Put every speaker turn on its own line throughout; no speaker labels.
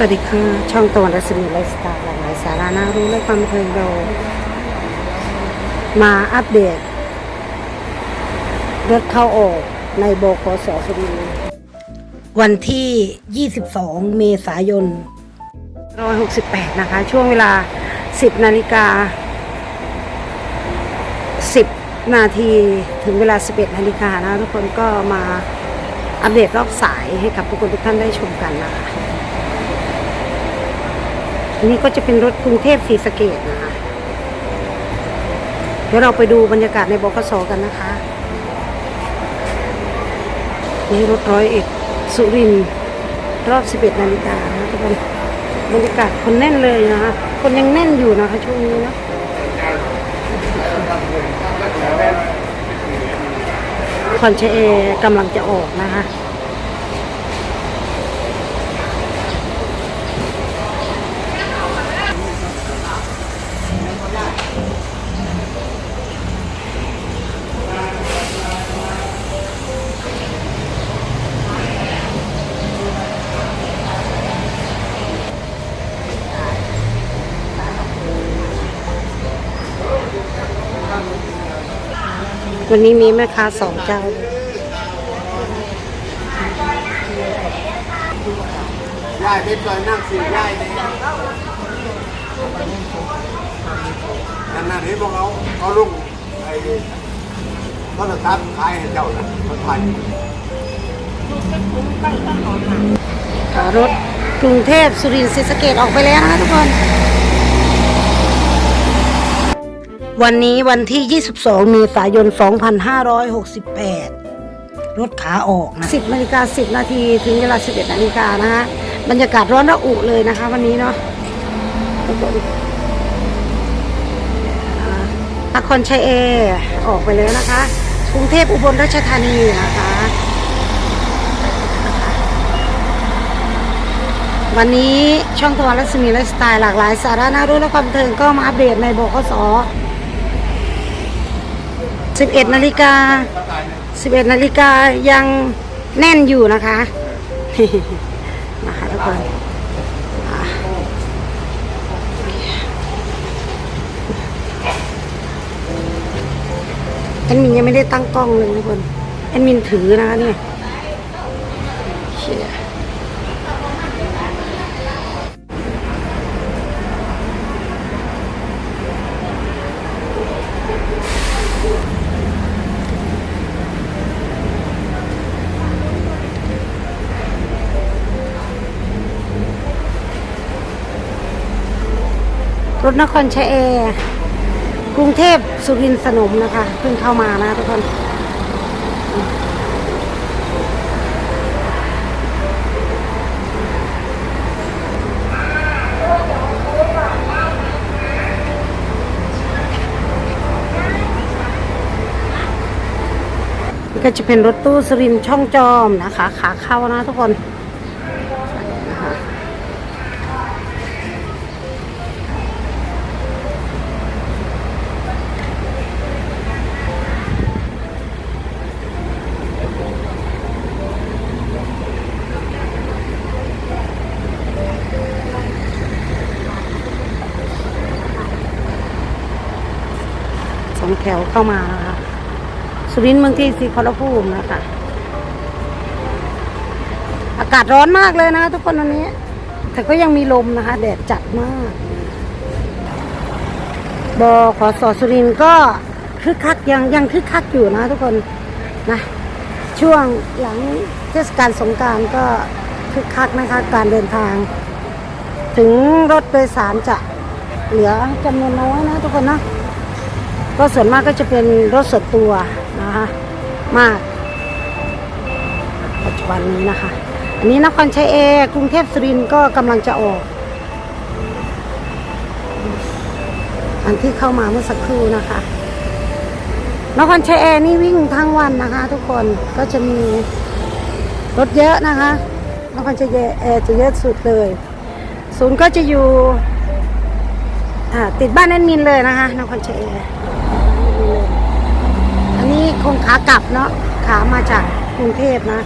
สวัสดีค่ะ ช่องตะวันรัศมีไลฟ์สไตล์หลากหลายสาระน่ารู้และความบันเทิงเรามาอัปเดตรถเข้าออกในบกสสุรินวันที่ 22 เมษายน 168 นะคะ ช่วงเวลา 10 นาฬิกา 10 นาทีถึงเวลา 11 นาฬิกานะ ทุกคนก็มาอัปเดตรอบสายให้กับทุกคนทุกท่านได้ชมกันนะคะ อันนี้ก็จะเป็นรถกรุงเทพศรีสเกดนะคะ เดี๋ยวเราไปดูบรรยากาศในบกสกันนะคะ นี่รถร้อยเอ็ดสุรินทร์รอบ 11 นาฬิกานะทุกคนบรรยากาศคนแน่นเลยนะคะ คนยังแน่นอยู่นะคะช่วงนี้นะคอนเชเอกำลังจะออกนะคะ วันนี้มีแม่ค้าสองเจ้า
ยายเป็นซอยนั่งสี่ยายเนี่ยนั่นๆเห็นพวกเขาเขาลุกไอ้ก็จะตัดขายให้เจ้านะคนไทย
รถกรุงเทพสุรินทร์ศรีสะเกดออกไปแล้วนะทุกคน วันนี้วันที่ 22 เมษายน 2568 รถขาออกนะ 10นาฬิกา10 นาทีถึงเวลา 11นาฬิกานะคะบรรยากาศร้อนระอุเลยนะคะ วันนี้เนาะทุกคนอ่านครชัยเอ ออกไปแล้วนะคะ กรุงเทพอุบลราชธานีนะคะวันนี้ช่องตะวันรัศมีไลฟ์สไตล์หลากหลายสาระน่ารู้และความเทิงก็มาอัปเดตในบกส 11นาฬิกา11นาฬิกายังแน่นอยู่นะคะนะคะทุกคนอะแอดมินยังไม่ได้ตั้งกล้องเลยทุกคนแอดมินถือนะคะเนี่ย ถนครชัยแอร์กรุงเทพสุรินทร์สนมนะคะเพิ่งเข้ามานะทุกคนก็จะเป็นรถตู้สรินช่องจอมนะคะ ขาเข้านะทุกคน องแถวเข้ามานะคะสุรินทร์เมืองที่สีขอรภูมินะคะ อากาศร้อนมากเลยนะคะทุกคนวันนี้ แต่ก็ยังมีลมนะคะ แดดจัดมากบอขอสอสุรินทร์ก็คึกคักยังยังคึกคักอยู่นะทุกคนนะช่วงหลังเทศกาลสงการก็คึกคักนะคะการเดินทาง ถึงรถโดยสารจะเหลือจำนวนน้อยนะทุกคนนะ ก็ส่วนมากก็จะเป็นรถส่วนตัวนะคะมาก ปัจจุบันนี้นะคะ อันนี้นครชัยเอกรุงเทพสุรินทร์ก็กำลังจะออก อันที่เข้ามาเมื่อสักครู่นะคะนครชัยเอนี่วิ่งทั้งวันนะคะ ทุกคนก็จะมีรถเยอะนะคะนครชัยเอจะเยอะสุดเลย ศูนย์ก็จะอยู่ติดบ้านแอดมินเลยนะคะนครชัยเออั นี้คงขากลับเนาะขามาจากกรุงเทพนะ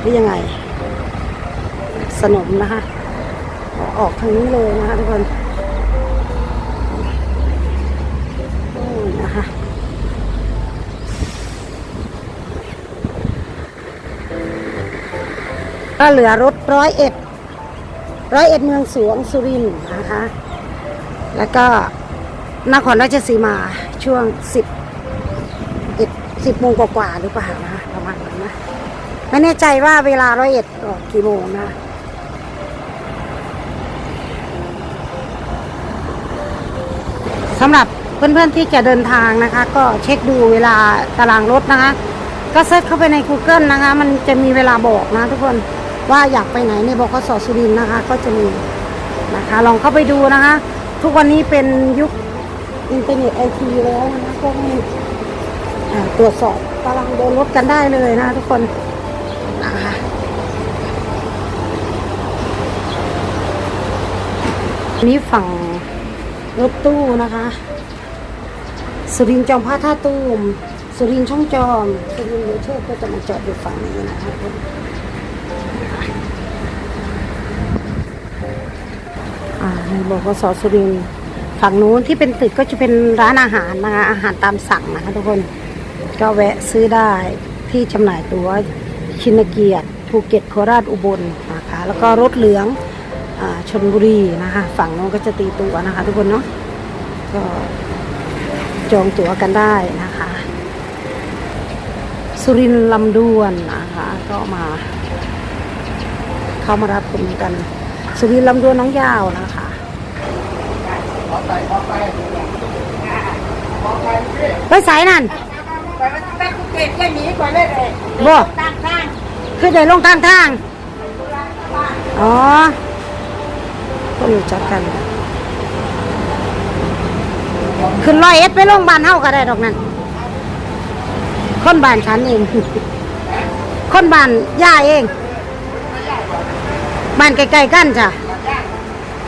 หรือยังไง สนมนะคะ ออกทางนี้เลยนะคะทุกคนนี่นะคะก็เหลือรถร้อยเอ็ดร้อยเอ็ดเมืองสวงสุรินทร์นะคะ แล้วก็นครราชสีมาช่วงสิบ สิบโมงกว่าๆหรือเปล่านะประมาณนั้นนะไม่แน่ใจว่าเวลาร้อยเอ็ดออกกี่โมงนะสำหรับเพื่อนๆที่จะเดินทางนะคะ ก็เช็คดูเวลาตารางรถนะคะ ก็เซิร์ชเข้าไปใน Google นะคะ มันจะมีเวลาบอกนะทุกคนว่าอยากไปไหนในบกสสุรินทร์นะคะ ก็จะมีนะคะ ลองเข้าไปดูนะคะ ทุกวันนี้เป็นยุคอินเทอร์เน็ตไอทีแล้วนะคะก็ให้ ตรวจสอบตารางเดินรถกันได้เลยนะทุกคนนะคะอันนี้ฝั่งรถตู้นะคะ สุรินจอมพระท่าตูม สุรินช่องจอม สุรินทร์เวเทศก็จะมาจอดอยู่ฝั่งนี้นะคะอ่าในบกสสุรินฝั่งนู้นที่เป็นตึกก็จะเป็นร้านอาหารนะคะ อาหารตามสั่งนะคะทุกคน ก็แวะซื้อได้ที่จำหน่ายตั๋วชินเกียรติภูเก็ตโคราชอุบลนะคะแล้วก็รถเหลืองอาชนบุรีนะคะ ฝั่งนู้นก็จะตีตั๋วนะคะ ทุกคนเนาะก็จองตั๋วกันได้นะคะ สุรินทร์ลำดวนนะคะ ก็มา เข้ามารับชมกัน สุรินทร์ลำดวนน้องยาวนะคะไปสายนั่น
ไปมันไปภู เก็ตเลยหนีก่อนเลยเลย
บ่
ตามทาง
คือได้ลงทางทาง อ๋อก็รู้จักกัน ขึ้นร้อยเอ็ดไปโรงพยาบาลเฮาก็ได้ดอกนั้นคนบ้านฉันเอง คนบ้านย่าเอง บ้านใกล้ๆกันจ้ะ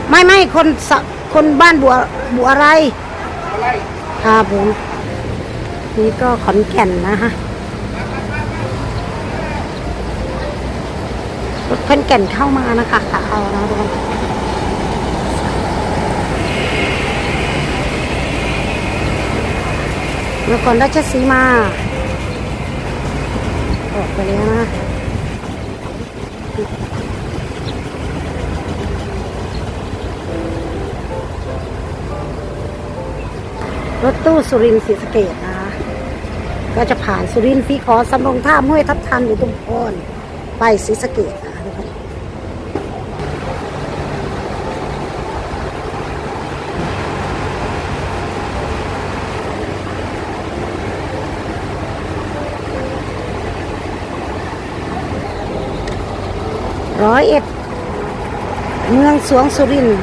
ไม่ไม่คนสะคนบ้านบัวบัวอะไรครับผม นี่ก็ขอนแก่นนะฮะรถขอนแก่นเข้ามานะคะขาเอานะทุกคนนครราชสีมา ออกไปแล้วนะรถตู้สุรินทร์ศรีสะเกดนะคะ ก็จะผ่านสุรินทร์ฟีขอสำรงท่าห้วยทับทันอยู่ตรงพรไปศรีสะเกดนะคะทุกคนร้อยเอ็ด เมืองสวงสุรินทร์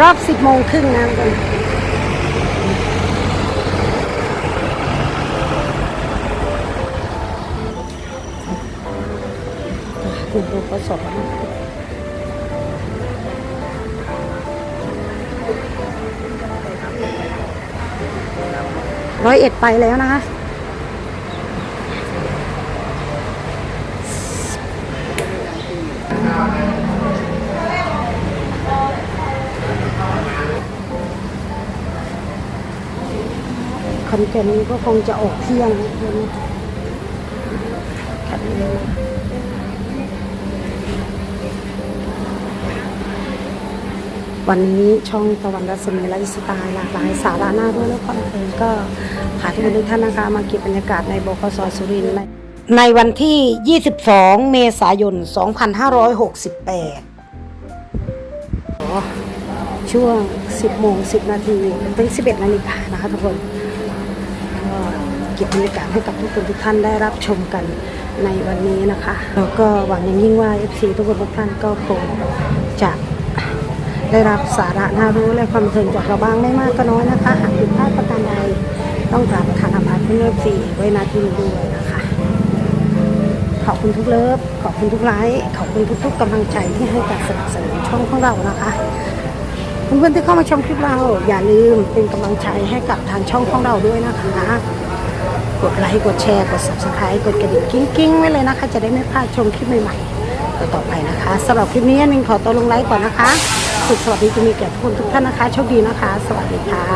รอบสิบโมงครึ่งนะทุกคน คุณครูเขาสอนร้อยเอ็ดไปแล้วนะคะคอนแก่นนี้ก็คงจะออกเที่ยงนะคันนี้นะ วันนี้ช่องตะวันรัศมีไลฟ์สไตล์หลากหลายสาระน่ารู้และความเพลินก็พาทุกคนทุกท่านนะคะมาเก็บบรรยากาศในบกสสุรินทร์ในในวันที่ 22 เมษายน 2568 ช่วง 10โมง10 นาทีถึง 11 นาฬิกานะคะทุกคนก็เก็บบรรยากาศให้กับทุกคนทุกท่านได้รับชมกันในวันนี้นะคะ แล้วก็หวังอย่างยิ่งว่า FC ทุกคนทุกท่านก็คงจะ ได้รับสาระน่ารู้และความบันเทิงจากเราบ้างไม่มากก็น้อยนะคะ หากผิดพลาดประการใดต้องกราบประทานอภัยเพื่อนเลิฟซีไว้นาที่นี้ด้วยนะคะ ขอบคุณทุกเลิฟ ขอบคุณทุกไลค์ขอบคุณทุกๆกำลังใจที่ให้การสนับสนุนช่องของเรานะคะเพื่อนๆที่เข้ามาชมคลิปเรา อย่าลืมเป็นกำลังใจให้กับทางช่องของเราด้วยนะคะ กดไลค์กดแชร์กด subscribe กดกระดิ่งกิ้งๆไว้เลยนะคะ จะได้ไม่พลาดชมคลิปใหม่ๆต่อไปนะคะสำหรับคลิปนี้มินขอตัวลงไลค์ก่อนนะคะ สุขสวัสดีจะมีแก่ทุกคนทุกท่านนะคะ โชคดีนะคะ สวัสดีค่ะ